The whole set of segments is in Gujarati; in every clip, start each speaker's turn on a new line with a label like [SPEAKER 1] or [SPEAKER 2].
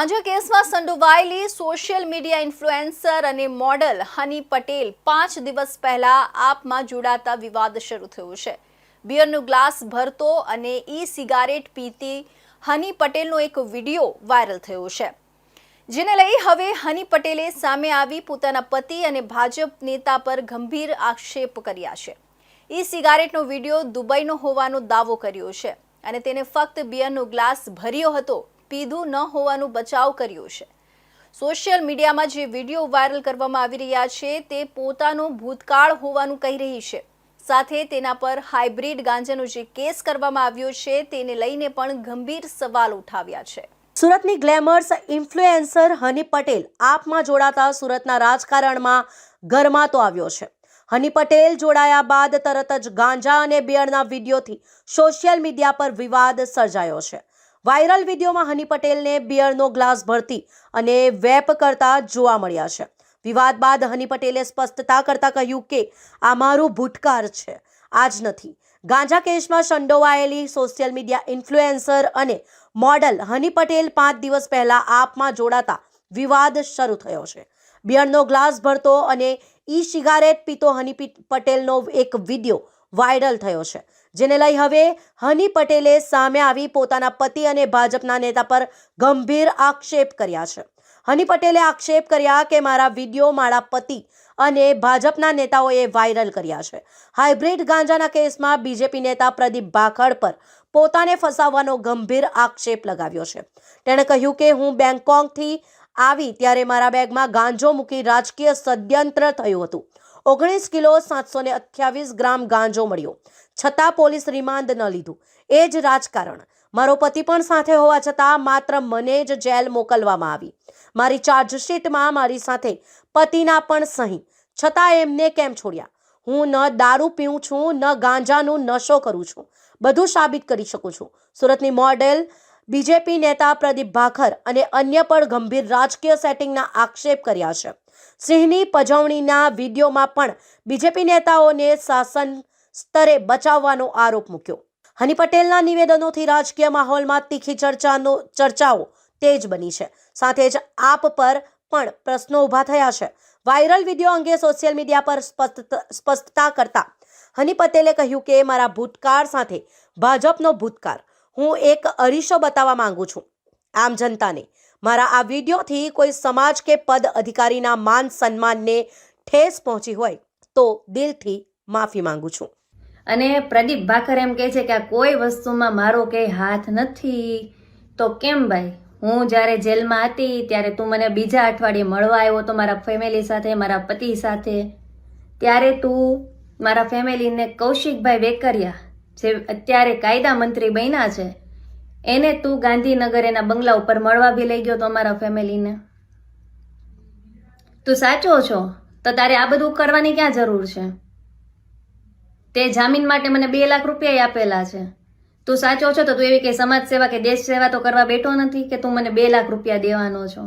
[SPEAKER 1] ગાંજા કેસમાં સંડોવાયેલી સોશિયલ મીડિયા ઇન્ફ્લુએન્સર અને મોડલ હની પટેલ પાંચ દિવસ પહેલા આપમાં જોડાતા વિવાદ શરૂ થયો છે. બિયરનો ગ્લાસ ભરતો અને ઈ સિગારેટ પીતી હની પટેલનો એક વીડિયો વાયરલ થયો છે. જેને લઈ હવે હની પટેલે સામે આવી પોતાના પતિ અને ભાજપ નેતા પર ગંભીર આક્ષેપ કર્યા છે. ઈ સિગારેટનો વીડિયો દુબઈનો હોવાનો દાવો કર્યો છે અને તેને ફક્ત બિયરનો ગ્લાસ ભર્યો હતો પીધું ન હોવાનું બચાવ કર્યો છે. સોશિયલ મીડિયામાં જે વીડિયો વાયરલ કરવામાં આવી રહ્યા છે, તે પોતાનો ભૂતકાળ હોવાનું કહી રહી છે. સાથે તેના પર હાઇબ્રિડ ગાંજાનો જે કેસ કરવામાં આવ્યો છે, તેને લઈને પણ ગંભીર સવાલ ઉઠાવ્યા છે.
[SPEAKER 2] સુરતની ગ્લેમર્સ ઇન્ફ્લુએન્સર હની પટેલ આપમાં જોડાતા સુરતના રાજકારણમાં ગરમાતો આવ્યો છે. હની પટેલ જોડાયા બાદ તરત જ ગાંજા અને બિયરના વિડીયોથી સોશિયલ મીડિયા પર વિવાદ સર્જાયો છે. વાયરલ વિડીયોમાં હની પટેલને બિયરનો ગ્લાસ ભરતી અને વેપ કરતા જોવા મળ્યા છે. વિવાદ બાદ હની પટેલે સ્પષ્ટતા કરતા કહ્યું કે, આ મારું ભૂતકાર છે. આજ નથી. ગાંજા કેસમાં સંડોવાયેલી સોશિયલ મીડિયા ઇન્ફ્લુએન્સર અને મોડલ હની પટેલ પાંચ દિવસ પહેલા આપમાં જોડાતા વિવાદ શરૂ થયો છે. બિયરનો ગ્લાસ ભરતો અને ઈ સિગારેટ પીતો હની પટેલનો એક વીડિયો વાયરલ થયો છે. જેને લઈ હવે હની પટેલે સામે આવી પોતાના પતિ અને ભાજપના નેતા પર ગંભીર આક્ષેપ કર્યા છે. હની પટેલે આક્ષેપ કર્યા કે મારા વીડિયો મારા પતિ અને ભાજપના નેતાઓએ વાયરલ કર્યા છે. હાઇબ્રિડ ગાંજાના કેસમાં બીજેપી નેતા પ્રદીપ ભાખડ પર પોતાને ફસાવવાનો ગંભીર આક્ષેપ લગાવ્યો છે. તેણે કહ્યું કે હું બેંગકોકથી આવી ત્યારે મારા બેગમાં ગાંજો મૂકી રાજકીય ષડયંત્ર થયું હતું. ઓગણીસ કિલો સાતસો ને અઠ્યાવીસ ગ્રામ ગાંજો મળ્યો. છતાં પોલીસ રિમાન્ડ ન લીધું. એ જ રાજકારણ. મારો પતિ પણ સાથે હોવા છતાં માત્ર મને જ જેલ મોકલવામાં આવી. મારી ચાર્જશીટમાં મારી સાથે પતિના પણ સહી. છતાં એમને કેમ છોડ્યા? હું ન દારૂ પીઉં છું, ન ગાંજાનું નશો કરું છું. બધું સાબિત કરી શકું છું. સુરતની મોડેલ બીજેપી નેતા પ્રદીપ ભાખર અને અન્ય પણ ગંભીર રાજકીય સેટિંગના આક્ષેપ કર્યા છે. સિંહની પજવણીના વિડીયોમાં પણ બીજેપી નેતાઓને શાસન સ્તરે બચાવવાનો આરોપ મૂક્યો. હની પટેલના નિવેદનોથી રાજકીય માહોલમાં તીખી ચર્ચાનો, ચર્ચાઓ તેજ બની છે. સાથે જ આપ પર પણ પ્રશ્નો ઊભા થયા છે. વાયરલ વીડિયો અંગે સોશિયલ મીડિયા પર સ્પષ્ટ- સ્પષ્ટતા કરતા હની પટેલે કહ્યું કે, મારા ભૂતકાળ સાથે ભાજપનો ભૂતકાળ. હું એક અરીસો બતાવવા માંગુ છું. આમ જનતાને, મારા આ વિડીયોથી કોઈ સમાજ કે પદ અધિકારીના માન સન્માનને ઠેસ પહોંચી હોય, તો દિલથી માફી માંગુ છું.
[SPEAKER 3] અને પ્રદીપ ભાખર એમ કહે છે કે આ કોઈ વસ્તુમાં મારો કંઈ હાથ નથી. તો કેમ ભાઈ? હું જ્યારે જેલમાં હતી, ત્યારે તું મને બીજા અઠવાડિયે મળવા આવ્યો તો મારા ફેમિલી સાથે, મારા પતિ સાથે. ત્યારે તું મારા ફેમિલીને કૌશિકભાઈ વેકરિયા જે અત્યારે કાયદા મંત્રી બન્યા છે, એને તું ગાંધીનગર એના બંગલા ઉપર મળવા બી લઈ ગયો તો અમારા ફેમિલીને. તું સાચો છો, તો તારે આ બધું કરવાની ક્યાં જરૂર છે? તે જામીન માટે મને બે લાખ રૂપિયા આપેલા છે. તું સાચો છો તો તું એવી કઈ સમાજ સેવા કે દેશ સેવા તો કરવા બેઠો નથી કે તું મને બે લાખ રૂપિયા દેવાનો છો?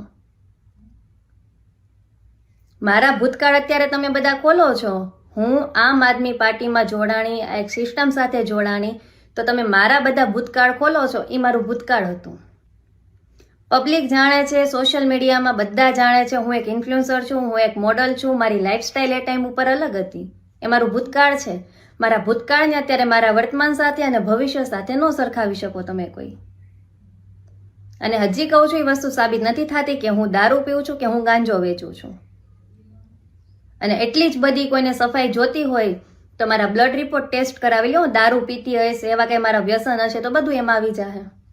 [SPEAKER 3] મારા ભૂતકાળ અત્યારે તમે બધા ખોલો છો. હું આમ આદમી પાર્ટીમાં જોડાણી, એક સિસ્ટમ સાથે જોડાણી, તો તમે મારા બધા ભૂતકાળ ખોલો છો, એ મારું ભૂતકાળ હતું. પબ્લિક જાણે છે સોશિયલ મીડિયામાં બધા જાણે છે, હું એક ઇન્ફ્લુઅન્સર છું, હું એક મોડલ છું, મારી લાઇફસ્ટાઇલ એ ટાઈમ ઉપર અલગ હતી. એ મારું ભૂતકાળ છે. મારા ભૂતકાળને અત્યારે મારા વર્તમાન સાથે અને ભવિષ્ય સાથે ન સરખાવી શકો તમે કોઈ. અને હજી કહું છું, એ વસ્તુ સાબિત નથી થતી કે હું દારૂ પીઉં છું કે હું ગાંજો વેચું છું. અને એટલી જ બધી કોઈને સફાઈ જોતી હોય, તો મારા બ્લડ રિપોર્ટ ટેસ્ટ કરાવી લો, દારૂ પીતી હશે એવા કંઈ મારા વ્યસન હશે, તો બધું એમાં આવી જાય